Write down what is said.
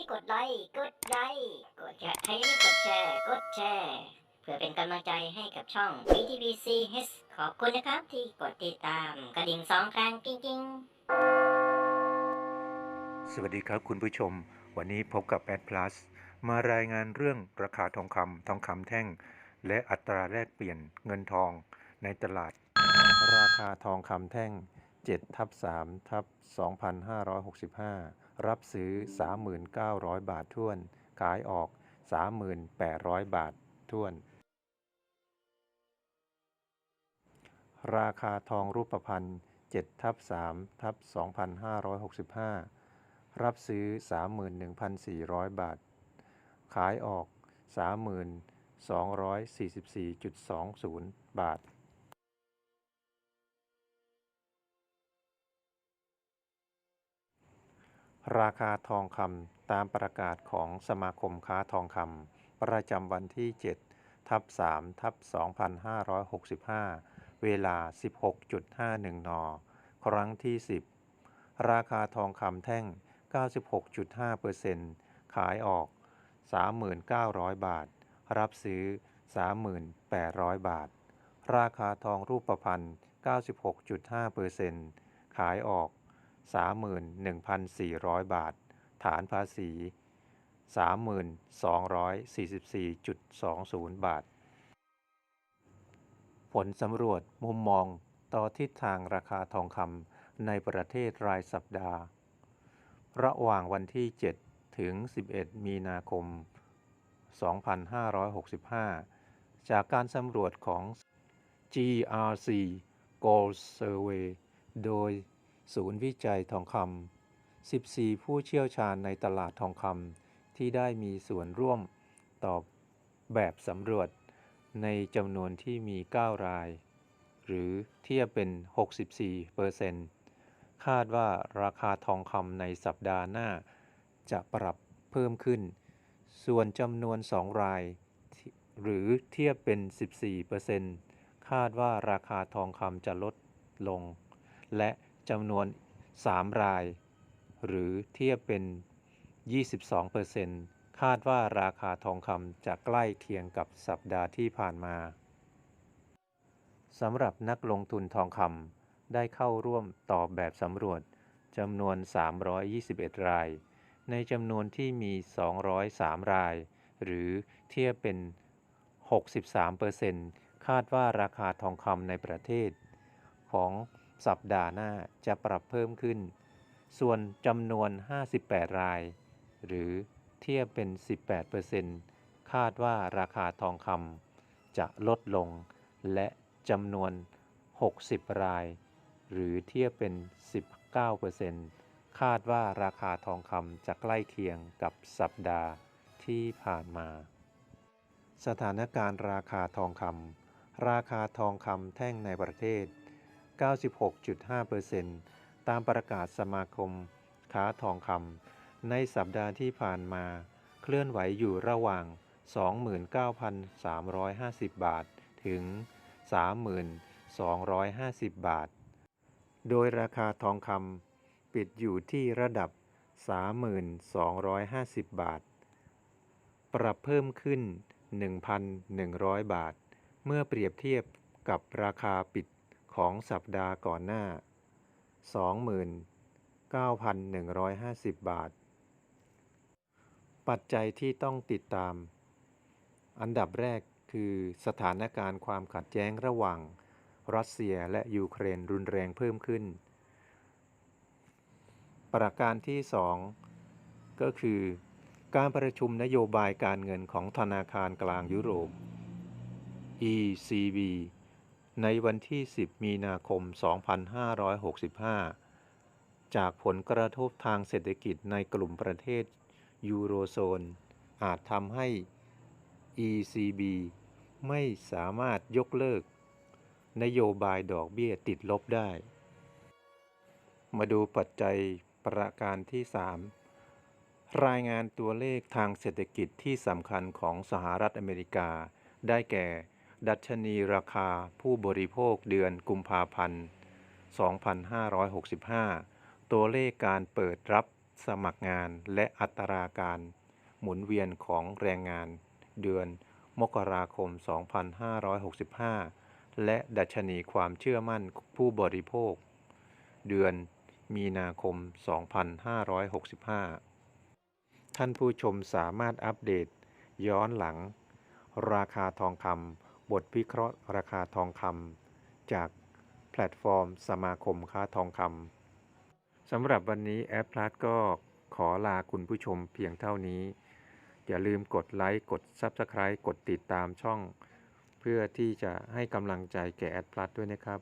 ได้กดไลค์ กดไลค์ กดแชร์ ใครยังไม่กดแชร์ กดแชร์ เพื่อเป็นกำลังใจให้กับช่อง BTBCH ขอบคุณนะครับที่กดติดตามกระดิ่งสองครั้งกิ้งๆ สวัสดีครับคุณผู้ชม วันนี้พบกับแอด plus มารายงานเรื่องราคาทองคำทองคำแท่ง และอัตราแลกเปลี่ยนเงินทองในตลาด ราคาทองคำแท่ง7ทับ3ทับ2,565 รับซื้อ 3,900 บาทท้วน ขายออก 3,800 บาทท้วน ราคาทองรูปพรรณ7ทับ3ทับ2,565 รับซื้อ 31,400 บาท ขายออก 32,44.20 บาท ราคาทองคำตามประกาศของสมาคมค้าทองคำประจำวันที่ 7 ทับ3ทับ2,565 เวลา 16.51 น ครั้งที่ 10 ราคาทองคำแท่ง 96.5%ขายออก 3,900 บาท รับซื้อ 3,800 บาท ราคาทองรูปพรรณ 96.5%ขายออก 31,400 บาท ฐานภาษี 3244.20 บาท ผลสำรวจมุมมองต่อทิศทางราคาทองคำในประเทศรายสัปดาห์ ระหว่างวันที่ 7 ถึง 11 มีนาคม 2565 จากการสำรวจของ GRC Gold Survey โดย ศูนย์วิจัยทองคำ 14 ผู้เชี่ยวชาญในตลาดทองคำที่ได้มีส่วนร่วมตอบแบบสำรวจในจำนวนที่มี 9 ราย หรือเทียบเป็น 64เปอร์เซ็นต์คาดว่าราคาทองคำในสัปดาห์หน้า จะปรับเพิ่มขึ้น ส่วนจำนวน 2 ราย หรือเทียบเป็น 14เปอร์เซ็นต์คาดว่าราคาทองคำจะลดลง และ จำนวน 3 ราย หรือเทียบเป็น 22เปอร์เซ็นต์คาดว่าราคาทองคำจะใกล้เคียงกับสัปดาห์ที่ผ่านมาสำหรับนักลงทุนทองคำได้เข้าร่วมตอบแบบสำรวจจำนวน 321 ราย ในจำนวนที่มี 203 ราย หรือเทียบเป็น 63%คาดว่าราคาทองคำในประเทศ ของสัปดาห์หน้าจะปรับเพิ่มขึ้น ส่วนจำนวน 58 ราย หรือเทียบเป็น 18%คาดว่าราคาทองคำจะลดลง และจำนวน 60 ราย หรือเทียบเป็น 19%คาดว่าราคาทองคำจะใกล้เคียงกับสัปดาห์ที่ผ่านมา สถานการณ์ราคาทองคำราคาทองคำแท่งในประเทศ 96.5%ตามประกาศสมาคมค้าทองคำในสัปดาห์ที่ผ่านมา เคลื่อนไหวอยู่ระหว่าง 29,350 บาท ถึง 3,250 บาท โดยราคาทองคำปิดอยู่ที่ระดับ 3,250 บาท ปรับเพิ่มขึ้น 1,100 บาท เมื่อเปรียบเทียบกับราคาปิด ของสัปดาห์ก่อนหน้า 29,150 บาท ปัจจัยที่ต้องติดตาม อันดับแรกคือสถานการณ์ความขัดแย้งระหว่าง รัสเซียและยูเครนรุนแรงเพิ่มขึ้น ประการที่ 2 ก็คือ การประชุมนโยบายการเงินของธนาคารกลางยุโรป ECB ในวันที่ 10 มีนาคม 2565 จากผลกระทบทางเศรษฐกิจในกลุ่มประเทศยูโรโซน อาจทำให้ ECB ไม่สามารถยกเลิก นโยบายดอกเบี้ยติดลบได้ มาดูปัจจัยประการที่ 3 รายงานตัวเลขทางเศรษฐกิจที่สำคัญของสหรัฐอเมริกาได้แก่ ดัชนีราคาผู้บริโภคเดือนกุมภาพันธ์ 2565 ตัวเลขการเปิดรับสมัครงานและอัตราการหมุนเวียนของแรงงาน เดือนมกราคม 2565 และดัชนีความเชื่อมั่นผู้บริโภค เดือนมีนาคม 2565 ท่านผู้ชมสามารถอัปเดต ย้อนหลัง ราคาทองคำ บทวิเคราะห์ราคาทองคำจากแพลตฟอร์มสมาคมค้าทองคำสำหรับวันนี้แอปพลัสก็ขอลาคุณผู้ชมเพียงเท่านี้ อย่าลืมกดไลค์กด Subscribe กดติดตามช่อง เพื่อที่จะให้กำลังใจแก่แอดพลัสด้วยนะครับ